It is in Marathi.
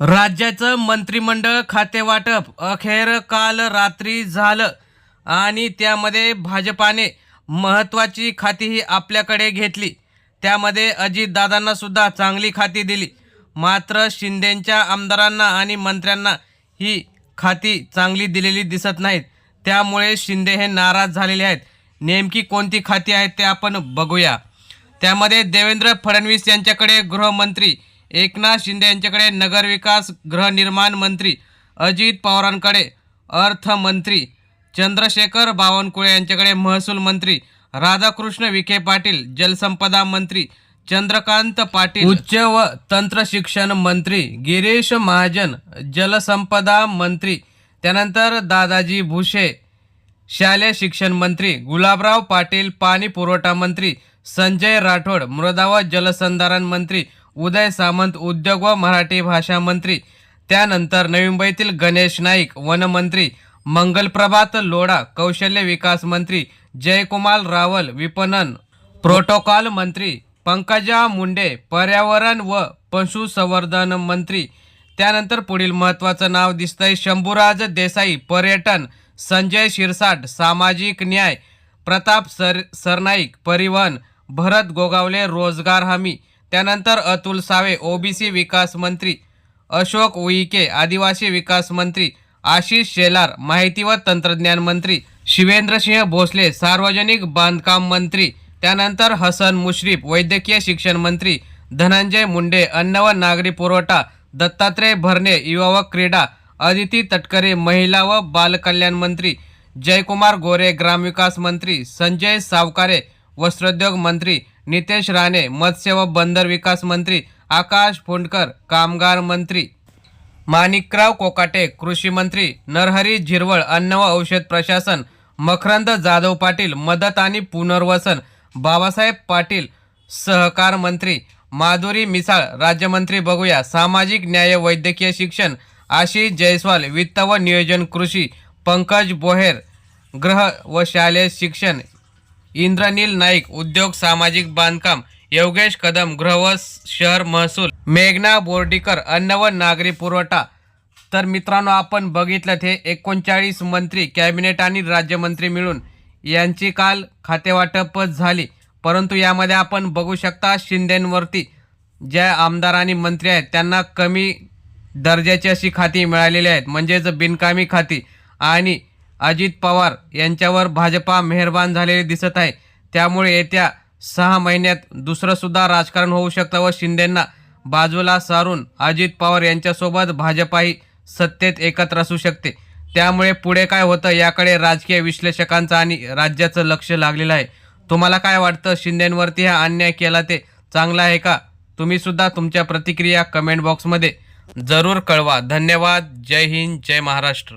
राज्याचं मंत्रिमंडळ खातेवाटप अखेर काल रात्री झालं आणि त्यामध्ये भाजपाने महत्त्वाची खातीही आपल्याकडे घेतली. त्यामध्ये अजितदादांना सुद्धा चांगली खाती दिली. मात्र शिंदेंच्या आमदारांना आणि मंत्र्यांना ही खाती चांगली दिलेली दिसत नाहीत. त्यामुळे शिंदे हे नाराज झालेले आहेत. नेमकी कोणती खाती आहेत ते आपण बघूया. त्यामध्ये देवेंद्र फडणवीस यांच्याकडे गृहमंत्री एकनाथ शिंदे यांच्याकडे नगरविकास गृहनिर्माण मंत्री अजित पवारांकडे अर्थमंत्री चंद्रशेखर बावनकुळे यांच्याकडे महसूल मंत्री राधाकृष्ण विखे पाटील जलसंपदा मंत्री चंद्रकांत पाटील उच्च व तंत्र शिक्षण मंत्री गिरीश महाजन जलसंपदा मंत्री त्यानंतर दादाजी भुसे शालेय शिक्षण मंत्री गुलाबराव पाटील पाणी पुरवठा मंत्री संजय राठोड मृदा व जलसंधारण मंत्री उदय सामंत उद्योग व मराठी भाषा मंत्री. त्यानंतर नवी मुंबईतील गणेश नाईक वनमंत्री मंगलप्रभात लोढा कौशल्य विकास मंत्री. जयकुमार रावल विपणन. प्रोटोकॉल मंत्री. पंकजा मुंडे पर्यावरण व पशुसंवर्धन मंत्री. त्यानंतर पुढील महत्त्वाचं नाव दिसतंय शंभूराज देसाई पर्यटन. संजय शिरसाट सामाजिक न्याय. प्रताप सर सरनाईक परिवहन. भरत गोगावले रोजगार हमी. त्यानंतर अतुल सावे ओबीसी विकास मंत्री अशोक उईके आदिवासी विकास मंत्री आशिष शेलार माहिती व तंत्रज्ञान मंत्री शिवेंद्रसिंह भोसले सार्वजनिक बांधकाम मंत्री त्यानंतर हसन मुश्रीफ वैद्यकीय शिक्षण मंत्री धनंजय मुंडे अन्न व नागरी पुरवठा दत्तात्रय भरणे युवा व क्रीडा अदिती तटकरे महिला व बालकल्याण मंत्री जयकुमार गोरे ग्रामविकास मंत्री संजय सावकारे वस्त्रोद्योग मंत्री नितेश राणे मत्स्य व बंदर विकास मंत्री आकाश फोंडकर कामगार मंत्री माणिकराव कोकाटे कृषी मंत्री नरहरी झिरवळ अन्न व औषध प्रशासन मखरंद जाधव पाटील मदत आणि पुनर्वसन बाबासाहेब पाटील सहकार मंत्री माधुरी मिसाळ राज्यमंत्री बघूया सामाजिक न्याय वैद्यकीय शिक्षण आशिष जयस्वाल वित्त व नियोजन कृषी पंकज बोहेर ग्रह व शालेय शिक्षण इंद्रनील नाईक उद्योग सामाजिक बांधकाम योगेश कदम गृह व शहर महसूल मेघना बोर्डीकर अन्न व नागरी पुरवठा. तर मित्रांनो आपण बघितलं हे एकोणचाळीस मंत्री कॅबिनेट आणि राज्यमंत्री मिळून यांची काल खातेवाटपच झाली. परंतु यामध्ये आपण बघू शकता शिंदेंवरती ज्या आमदार आणि मंत्री आहेत त्यांना कमी दर्जाची अशी खाती मिळालेली आहेत. म्हणजेच बिनकामी खाती. आणि अजित पवार यांच्यावर भाजपा मेहरबान झालेले दिसत आहे. त्यामुळे येत्या सहा महिन्यात दुसरंसुद्धा राजकारण होऊ शकतं व शिंदेंना बाजूला सारून अजित पवार यांच्यासोबत भाजपाही सत्तेत एकत्र असू शकते. त्यामुळे पुढे काय होतं याकडे राजकीय विश्लेषकांचं आणि राज्याचं लक्ष लागलेलं आहे. तुम्हाला काय वाटतं? शिंदेंवरती हा अन्याय केला ते चांगला आहे का? तुम्हीसुद्धा तुमच्या प्रतिक्रिया कमेंट बॉक्समध्ये जरूर कळवा. धन्यवाद. जय हिंद. जय महाराष्ट्र.